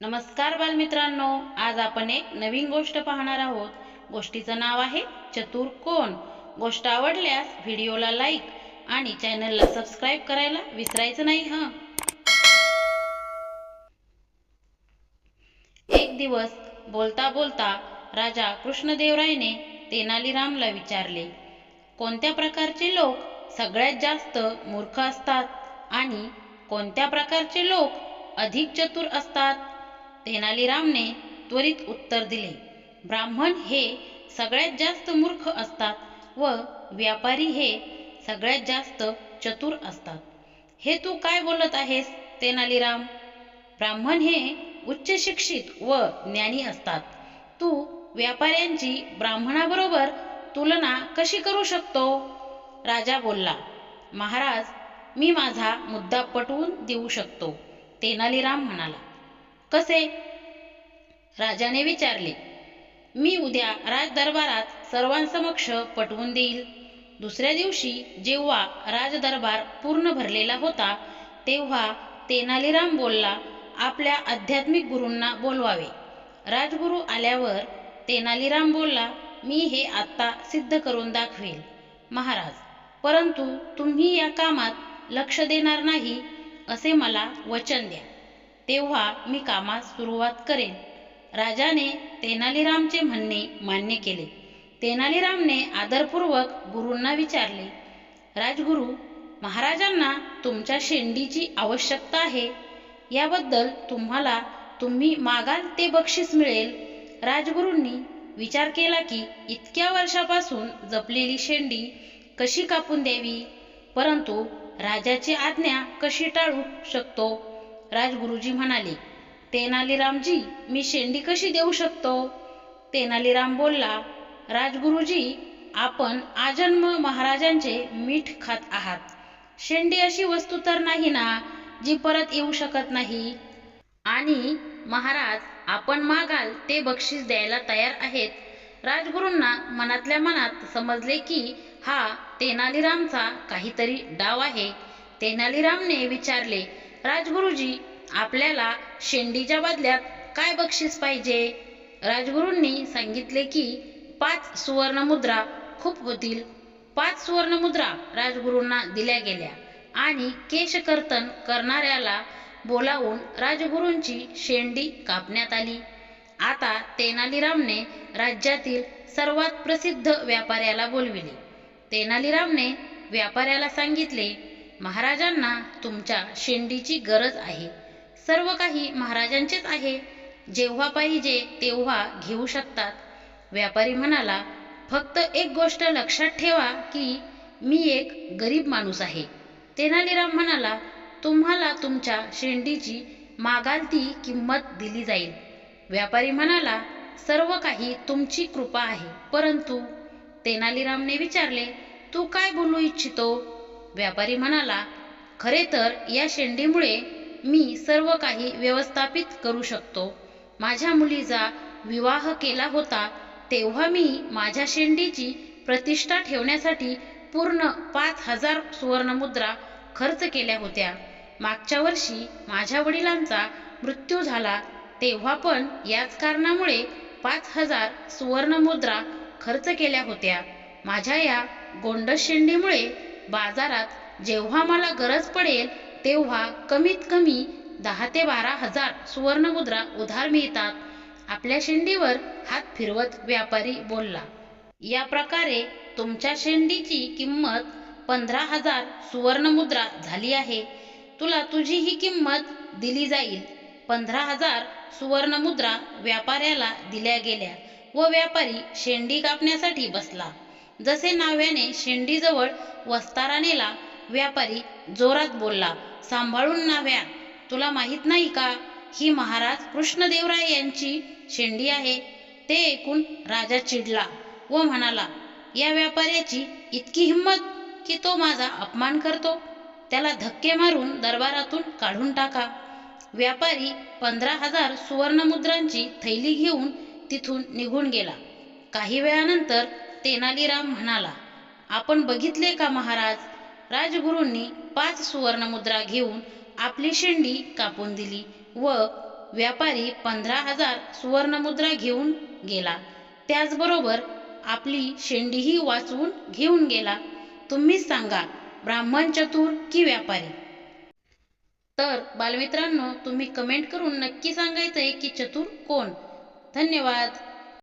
नमस्कार बालमित्रांनो आज आपण एक नवीन गोष्ट पाहणार आहोत. गोष्टीचं नाव आहे चतुर कोण? गोष्ट आवडल्यास व्हिडिओला लाईक आणि चॅनलला सबस्क्राईब करायला विसरायचं नाही हं? एक दिवस बोलता बोलता राजा कृष्णदेवरायने तेनालीरामला विचारले कोणत्या प्रकारचे लोक सगळ्यात जास्त मूर्ख असतात आणि कोणत्या प्रकारचे लोक अधिक चतुर असतात? तेनालीरामने त्वरित उत्तर दिले. ब्राह्मण हे सगळ्यात जास्त मूर्ख असतात व व्यापारी हे सगळ्यात जास्त चतुर असतात. हे तू काय बोलत आहेस तेनालीराम? ब्राह्मण हे उच्च शिक्षित व ज्ञानी असतात. तू व्यापाऱ्यांची ब्राह्मणाबरोबर तुलना कशी करू शकतो? राजा बोलला महाराज मी माझा मुद्दा पटवून देऊ शकतो. तेनालीराम म्हणाला कसे? राजाने विचारले मी उद्या राजदरबारात सर्वांसमक्ष पटवून देईल. दुसऱ्या दिवशी जेव्हा राजदरबार पूर्ण भरलेला होता तेव्हा तेनालीराम बोलला आपल्या आध्यात्मिक गुरूंना बोलवावे. राजगुरू आल्यावर तेनालीराम बोलला मी हे आत्ता सिद्ध करून दाखवेल महाराज. परंतु तुम्ही या कामात लक्ष देणार नाही असे मला वचन द्या. तेव्हा मी कामास सुरुवात करेन. राजाने तेनालीरामचे म्हणणे मान्य केले. तेनालीरामने आदरपूर्वक गुरूंना विचारले राजगुरू महाराजांना तुमच्या शेंडीची आवश्यकता आहे. याबद्दल तुम्हाला तुम्ही मागाल ते बक्षीस मिळेल. राजगुरूंनी विचार केला की इतक्या वर्षापासून जपलेली शेंडी कशी कापून द्यावी? परंतु राजाची आज्ञा कशी टाळू शकतो? राजगुरुजी म्हणाले तेनालीरामजी मी शेंडी कशी देऊ शकतो? तेनालीराम बोलला राजगुरुजी आपण आजन्म महाराजांचे मीठ खात आहात. शेंडी अशी वस्तू तर नाही ना जी परत येऊ शकत नाही? आणि महाराज आपण मागाल ते बक्षीस द्यायला तयार आहेत. राजगुरूंना मनातल्या मनात समजले की हा तेनालीरामचा काहीतरी डाव आहे. तेनालीरामने विचारले राजगुरुजी आपल्याला शेंडीच्या बदल्यात काय बक्षीस पाहिजे? राजगुरूंनी सांगितले की पाच सुवर्णमुद्रा खूप होतील. पाच सुवर्णमुद्रा राजगुरूंना दिल्या गेल्या आणि केशकर्तन करणाऱ्याला बोलावून राजगुरूंची शेंडी कापण्यात आली. आता तेनालीरामने राज्यातील सर्वात प्रसिद्ध व्यापाऱ्याला बोलविले. तेनालीरामने व्यापाऱ्याला सांगितले महाराजांना तुमच्या शेंडीची गरज आहे. सर्व काही महाराजांचेच आहे. जेव्हा पाहिजे तेव्हा घेऊ शकतात. व्यापारी म्हणाला फक्त एक गोष्ट लक्षात ठेवा की मी एक गरीब माणूस आहे. तेनालीराम म्हणाला तुम्हाला तुमच्या शेंडीची मागाल ती किंमत दिली जाईल. व्यापारी म्हणाला सर्व काही तुमची कृपा आहे. परंतु तेनालीरामने विचारले तू काय बोलू इच्छितो? व्यापारी म्हणाला खरे तर या शेंडीमुळे मी सर्व काही व्यवस्थापित करू शकतो. माझ्या मुलीचा विवाह केला होता तेव्हा मी माझ्या शेंडीची प्रतिष्ठा ठेवण्यासाठी पूर्ण पाच हजार सुवर्णमुद्रा खर्च केल्या होत्या. मागच्या वर्षी माझ्या वडिलांचा मृत्यू झाला तेव्हा पण याच कारणामुळे पाच हजार सुवर्णमुद्रा खर्च केल्या होत्या. माझ्या या गोंडस शेंडीमुळे बाजारात जेव्हा मला गरज पडेल तेव्हा कमीत कमी दहा ते बारा हजार सुवर्णमुद्रा उधार मिळतात. आपल्या शेंडीवर हात फिरवत व्यापारी बोलला या प्रकारे तुमच्या शेंडीची किंमत पंधरा हजार सुवर्णमुद्रा झाली आहे. तुला तुझी ही किंमत दिली जाईल. पंधरा हजार सुवर्णमुद्रा व्यापाऱ्याला दिल्या गेल्या व व्यापारी शेंडी कापण्यासाठी बसला. जसे नाव्याने शेंडीजवळ वस्तारा नेला व्यापारी जोरात बोलला सांभाळून नाव्या तुला माहीत नाही का? ही महाराज कृष्णदेवराय यांची शेंडी आहे. ते ऐकून राजा चिडला व म्हणाला या व्यापाऱ्याची इतकी हिंमत की तो माझा अपमान करतो? त्याला धक्के मारून दरबारातून काढून टाका. व्यापारी पंधरा हजार सुवर्णमुद्रांची थैली घेऊन तिथून निघून गेला. काही वेळानंतर तेनालीराम म्हणाला आपण बघितले का महाराज? राजगुरूंनी पाच सुवर्णमुद्रा घेऊन आपली शेंडी कापून दिली व व्यापारी पंधरा हजार सुवर्णमुद्रा घेऊन गेला. त्याचबरोबर आपली शेंडीही वाचवून घेऊन गेला. तुम्हीच सांगा ब्राह्मण चतुर की व्यापारी? तर बालमित्रांनो तुम्ही कमेंट करून नक्की सांगायचंय की चतुर कोण? धन्यवाद.